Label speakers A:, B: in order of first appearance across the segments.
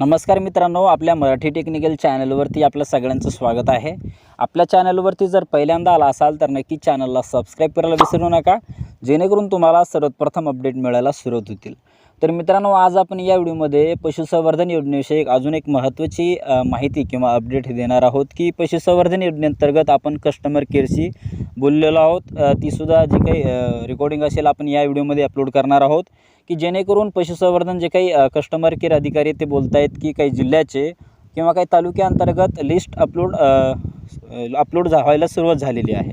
A: नमस्कार मित्रांनो आपल्या मराठी टेक्निकल चॅनलवरती आपलं सगळ्यांचं स्वागत आहे. आपल्या चॅनलवरती जर पहिल्यांदा आला असाल तर नक्की चॅनलला सबस्क्राईब करायला विसरू नका जेणेकरून तुम्हाला सर्वप्रथम अपडेट मिळायला सुरुवात होतील. तर मित्रांनो आज आपण या व्हिडिओमध्ये पशुसंवर्धन योजनेविषयी अजून एक महत्त्वाची माहिती किंवा अपडेट देणार आहोत की पशुसंवर्धन योजनेअंतर्गत आपण कस्टमर केअरशी बोललेलो आहोत. तीसुद्धा जी काही रेकॉर्डिंग असेल आपण या व्हिडिओमध्ये अपलोड करणार आहोत. की जेणेकरून पशुसंवर्धन जे काही कस्टमर केअर अधिकारी ते बोलत आहेत की काही जिल्ह्याचे किंवा काही तालुक्याअंतर्गत लिस्ट अपलोड अपलोड व्हायला सुरुवात झालेली आहे.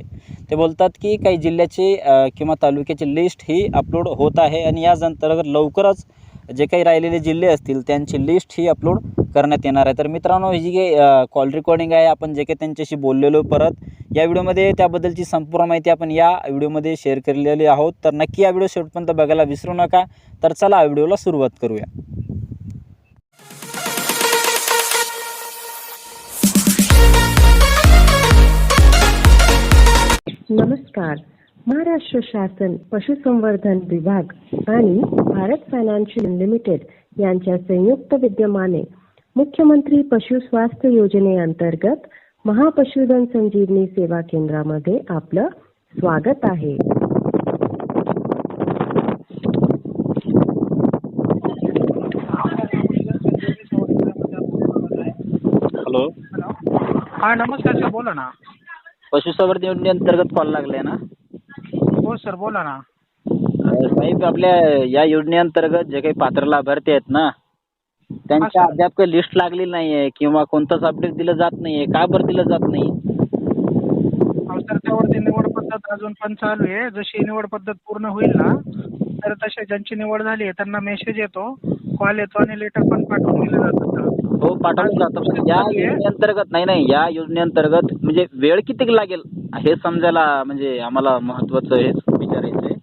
A: ते बोलतात की काही जिल्ह्याचे किंवा तालुक्याची लिस्ट ही अपलोड होत आहे आणि याच अंतर्गत लवकरच जे काही राहिलेले जिल्हे असतील त्यांची लिस्ट ही अपलोड करण्यात येणार आहे. तर मित्रांनो ही जी काही कॉल रेकॉर्डिंग आहे आपण जे काही त्यांच्याशी बोललेलो परत या व्हिडिओमध्ये त्याबद्दलची संपूर्ण माहिती आपण या व्हिडिओमध्ये शेअर केलेली आहोत. तर नक्की या व्हिडिओ शेवटपर्यंत बघायला विसरू नका. तर चला व्हिडिओला सुरुवात करूया.
B: नमस्कार. महाराष्ट्र शासन पशुसंवर्धन विभाग आणि भारत फायनान्शियल लिमिटेड यांच्या संयुक्त विद्यमाने मुख्यमंत्री पशु स्वास्थ्य योजनेअंतर्गत महापशुधन संजीवनी सेवा केंद्रामध्ये आपलं स्वागत आहे.
A: हॅलो.
C: हा नमस्कार सर बोला ना.
A: पशुसंवर्धन योजनेअंतर्गत कॉल लागलाय ना?
C: हो सर बोला ना.
A: साहेब आपल्या या योजनेअंतर्गत जे काही पात्र लाभार्थी आहेत ना त्यांच्या
C: हा, सर.
A: अद्याप काही लिस्ट लागलेली नाहीये किंवा कोणतंच अपडेट दिलं जात नाहीये. का बरं दिलं जात नाही?
C: अहो सर त्यावरती निवड पद्धत अजून पण चालू आहे. जशी निवड पद्धत पूर्ण होईल ना तर तसे ज्यांची निवड झाली आहे त्यांना मेसेज येतो. कॉल येतो आणि लेटर पण पाठवून दिलं जातं
A: हो पाठवलं जातं या योजनेअंतर्गत नाही नाही या योजनेअंतर्गत म्हणजे वेळ किती लागेल? हे समजायला म्हणजे आम्हाला महत्वाचं हेच विचारायचं आहे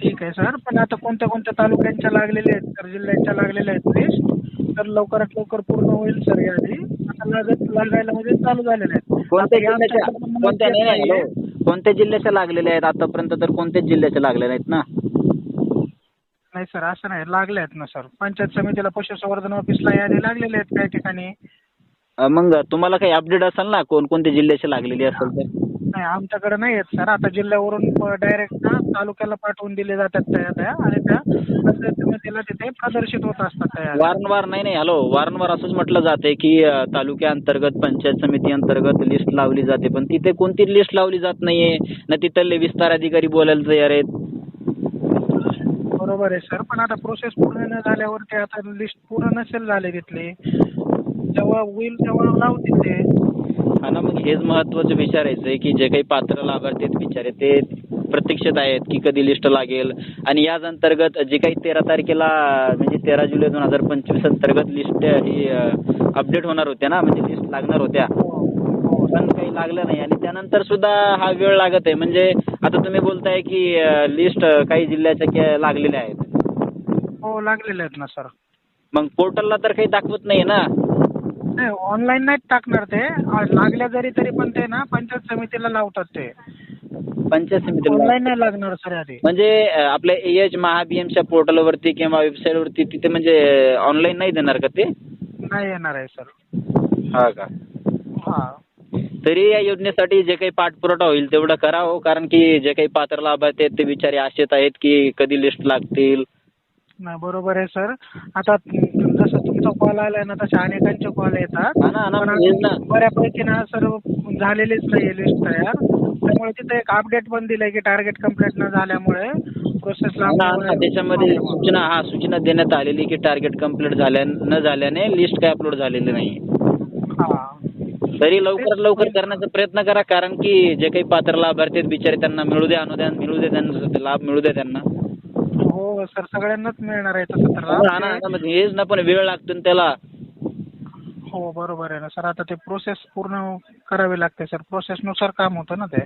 C: ठीक आहे सर पण आता कोणत्या कोणत्या तालुक्यांच्या लागलेल्या आहेत? तर जिल्ह्यांच्या लागलेल्या आहेत लिस्ट तर लवकरात लवकर पूर्ण होईल सर यादी. आता लागत लागायला म्हणजे चालू झालेल्या आहेत.
A: कोणत्या
C: या
A: जिल्ह्याच्या नाही नाही. कोणत्या जिल्ह्याच्या लागलेल्या आहेत आतापर्यंत तर कोणत्याच जिल्ह्याच्या लागलेल्या आहेत ना?
C: नाही सर असं नाही. लागले आहेत ना सर. पंचायत समितीला पशुसंवर्धन ऑफिसला यादी लागलेले आहेत काही ठिकाणी.
A: अ, मग तुम्हाला काही अपडेट असेल ना? कोणकोणत्या जिल्ह्याची लागलेली असेल तर?
C: नाही आमच्याकडे नाही आहेत सर. आता जिल्ह्यावरून डायरेक्ट ना तालुक्याला पाठवून दिले जातात त्या याद्या आणि त्या पंचायत समितीला तिथे प्रदर्शित होत असतात त्या याद्या.
A: वारंवार नाही नाही हॅलो. वारंवार असंच म्हटलं जाते की अ, तालुक्या अंतर्गत पंचायत समिती अंतर्गत लिस्ट लावली जाते. पण तिथे कोणती लिस्ट लावली जात नाहीये? ना तिथले विस्तार अधिकारी बोलायला तयार आहेत.
C: बरोबर आहे सर पण आता प्रोसेस पूर्ण न झाल्यावरती आता लिस्ट पूर्ण नसेल झाले तिथली. जेव्हा होईल तेव्हा लावतील ते.
A: हा ना मग हेच महत्वाचं विचारायचं आहे की जे काही पात्र लाभार्थी बिचारे ते प्रतीक्षेत आहेत की कधी लिस्ट लागेल. आणि याच अंतर्गत जे काही तेरा तारखेला म्हणजे तेरा जुलै दोन हजार पंचवीस अंतर्गत लिस्ट ही अपडेट होणार होत्या ना? म्हणजे लिस्ट लागणार होत्या.
C: हो
A: लागलं नाही. आणि त्यानंतर सुद्धा हा वेळ लागत आहे. म्हणजे आता तुम्ही बोलताय की लिस्ट काही जिल्ह्याच्या के- लागलेल्या आहेत.
C: हो लागलेले आहेत ना सर
A: मग पोर्टलला तर काही दाखवत नाही ना?
C: नाही ऑनलाईन नाहीच टाकणार ते. लागल्या जरी तरी पण ते ना पंचायत समितीला लावतात ते.
A: पंचायत समितीला
C: ऑनलाईन नाही लागणार सर आधी.
A: म्हणजे अ, आपल्या एच महाबीएमच्या पोर्टलवरती किंवा वेबसाईटवरती तिथे म्हणजे ऑनलाईन नाही देणार का ते?
C: नाही येणार आहे सर
A: हा का?
C: हा.
A: तरी या योजनेसाठी जे काही पाठपुरवठा होईल तेवढं करा हो कारण की जे काही पात्र लाभार्थी आहेत ते बिचारे आशेत आहेत की कधी लिस्ट लागतील?
C: नाही बरोबर आहे सर आता जसं तुमचा कॉल आलाय ना तसे अनेकांचे कॉल येतात.
A: हा ना, हा ना,
C: पण
A: हेच ना.
C: बऱ्यापैकी ना सर झालेलीच नाही लिस्ट तयार. त्यामुळे तिथे एक अपडेट पण दिलंय की टार्गेट कंप्लीट न झाल्यामुळे प्रोसेस
A: ना, हा ना, त्याच्यामध्ये सूचना हा सूचना देण्यात आलेली की टार्गेट कंप्लीट झाल्या न झाल्याने लिस्ट काय अपलोड झालेली नाही
C: हा.
A: तरी लवकरात लवकर करण्याचा प्रयत्न करा कारण की जे काही पात्र लाभार्थी आहेत बिचारे त्यांना मिळू द्या अनुदान मिळू दे त्यांना लाभ मिळू दे त्यांना.
C: हो सर सगळ्यांनाच मिळणार आहे तसं तर
A: हा ना, मग हेच ना पण वेळ लागतो ना त्याला.
C: हो बरोबर आहे ना सर आता ते प्रोसेस पूर्ण करावी लागते सर. प्रोसेसनुसार काम होतं ना ते.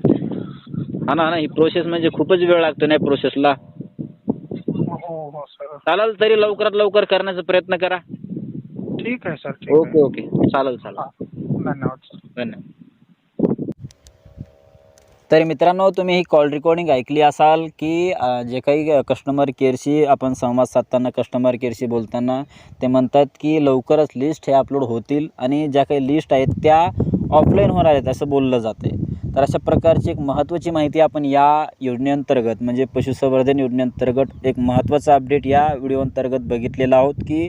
A: हा ना हा ना ही प्रोसेस म्हणजे खूपच वेळ लागतो ना प्रोसेसला
C: हो हो सर.
A: चालेल तरी लवकरात लवकर करण्याचा प्रयत्न करा.
C: ठीक आहे सर ठीक
A: ओके ओके. चालेल चालेल.
C: हा. धन्यवाद.
A: धन्यवाद. तर मित्रांनो तुम्ही ही कॉल रेकॉर्डिंग ऐकली असाल की अ, जे काही कस्टमर केअरशी आपण संवाद साधताना कस्टमर केअरशी बोलताना ते म्हणतात की लवकरच लिस्ट हे अपलोड होतील आणि ज्या काही लिस्ट आहेत त्या ऑफलाईन होणार आहेत असं बोललं जातं आहे तर अशा प्रकारची एक महत्त्वाची माहिती आपण या योजनेअंतर्गत म्हणजे पशुसंवर्धन योजनेअंतर्गत एक महत्त्वाचा अपडेट या व्हिडिओ अंतर्गत बघितलेला आहोत की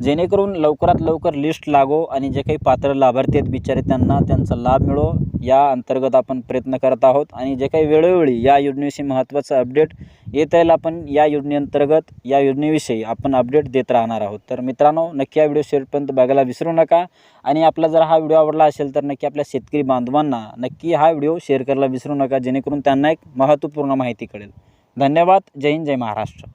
A: जेणेकरून लवकरात लवकर लिस्ट लागो आणि जे काही पात्र लाभार्थी आहेत बिचारे त्यांना त्यांचा लाभ मिळो. या अंतर्गत आपण प्रयत्न करत आहोत आणि जे काही वेळोवेळी या योजनेविषयी महत्त्वाचं अपडेट येत येईल आपण या योजनेअंतर्गत या योजनेविषयी आपण अपडेट देत राहणार आहोत. तर मित्रांनो नक्की हा व्हिडिओ शेवटपर्यंत बघायला विसरू नका आणि आपला जर हा व्हिडिओ आवडला असेल तर नक्की आपल्या शेतकरी बांधवांना नक्की हा व्हिडिओ शेअर करायला विसरू नका जेणेकरून त्यांना एक महत्त्वपूर्ण माहिती कळेल. धन्यवाद. जय हिंद जय महाराष्ट्र.